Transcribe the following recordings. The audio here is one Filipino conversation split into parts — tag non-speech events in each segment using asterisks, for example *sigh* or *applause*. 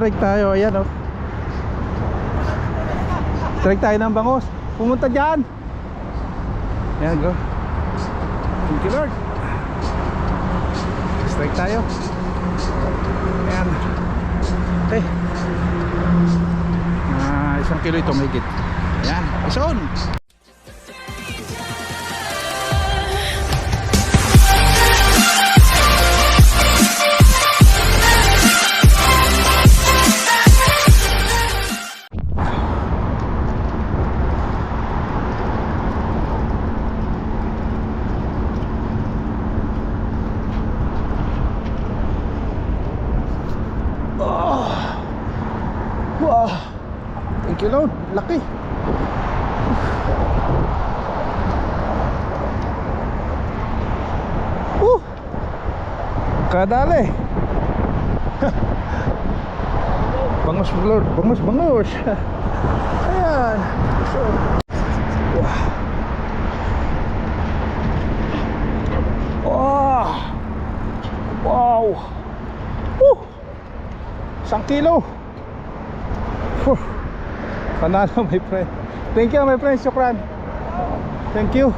Strike tayo, ayan oh. Strike tayo ng bangos. Pumunta dyan. Ayan, go. Thank you, Lord. Strike tayo. Ayan. Okay. Ah, isang kilo ito, may git. Ayan, isa Wow. Thank you, Lord. Laki. Uh. Kadali. *laughs* bangus, Lord. Bangus, bangus. *laughs* Ayan. So, wow. Wow. Wow. Uh. Isang kilo. Whew. Panalo *laughs* my friend. Thank you my friend, Shukran. Thank you.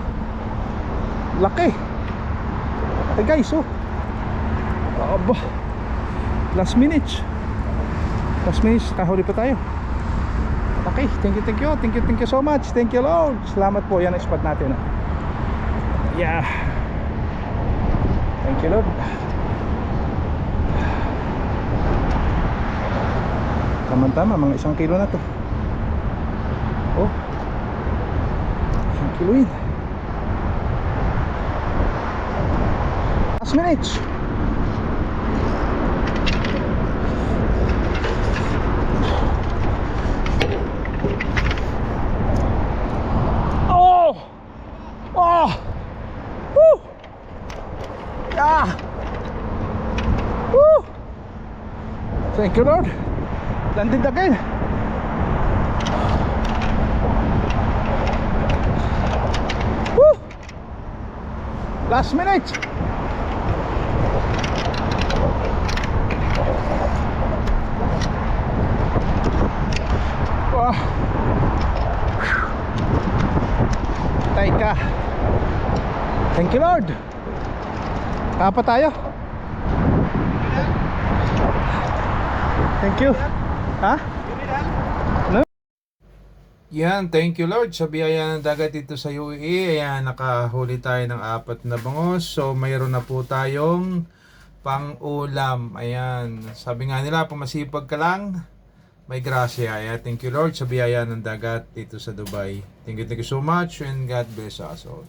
Laki. Hey guys, oh. Aba. Last minute. Last minute, kahuli pa tayo. Okay, thank you, thank you. Thank you, thank you so much. Thank you, Lord. Salamat po. Yan ang spot natin. ah. Yeah. Thank you, Lord. Tama-tama, mga isang kilo na to. Oh. Isang kilo yun. Last minutes. Oh! Oh! Thank you, Lord. Landed again. Woo! Last minute. Wow. Tay ka. Thank you Lord. Kapa tayo. Thank you. Ha? Yan, thank you Lord sa biyaya ng dagat dito sa UAE. Ayan, nakahuli tayo ng apat na bangos. So, mayroon na po tayong pang-ulam. Ayan, sabi nga nila, pumasipag ka lang, may grasya. Ayan, thank you Lord sa biyaya ng dagat dito sa Dubai. Thank you, thank you so much and God bless us all.